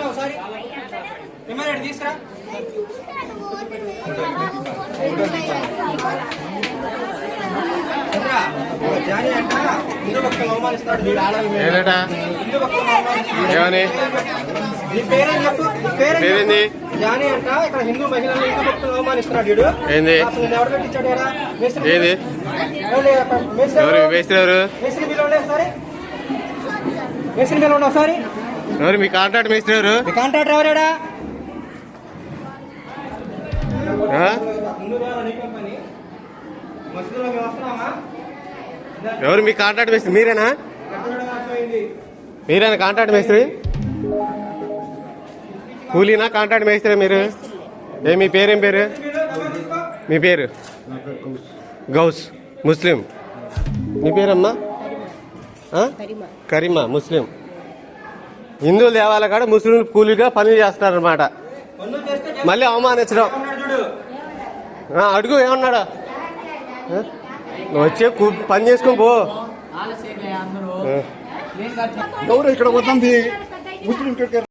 ఒకసారి ఎమ్మెల్యే తీసుకురా? జానీ అంట హిందూ భక్తులను అవమానిస్తాడు వీడు ఆడవాళ్ళ భక్తులను అవమానిస్తాడు. ఏమని నీ పేరేం చెప్పు పేరేంది? జానీ అంట ఇక్కడ హిందూ మహిళలను హిందూ భక్తులను అవమానిస్తున్నాడు వీడు ఏంది? అసలు నేను ఎవరు పెట్టించాడు ఈడ? మేస్త్రి ఏది? ఎవరు? మేస్త్రి ఎవరు మేస్త్రి బిల్లు ఉండే ఒకసారి మేస్త్రి బిల్లు ఉండే ఒకసారి ఎవరు మీ కాంట్రాక్ట్ మేస్త్రి ఎవరు? మీ కాంట్రాక్టర్ ఎవరాడా? ఎవరు మీ కాంట్రాక్ట్ మేస్త్రి? మీరేనా? మీరేనా కాంట్రాక్ట్ మేస్త్రి? కూలీనా కాంట్రాక్ట్ మేస్త్రి మీరు? ఏ మీ పేరేం పేరు? మీ పేరు? గౌస్. ముస్లిం. మీ పేరమ్మా? కరీమా ముస్లిం. హిందువుల దేవాలయ కాడ ముస్లింలు కూలీగా పనులు చేస్తున్నారన్నమాట. పనులు చేస్తే చేస్తా. మళ్ళీ అవమానించడం. అడుగు ఏమన్నాడా? వచ్చే కూ- పని చేసుకొని పో. గౌరవ ఇక్కడ వద్దంది ముస్లిం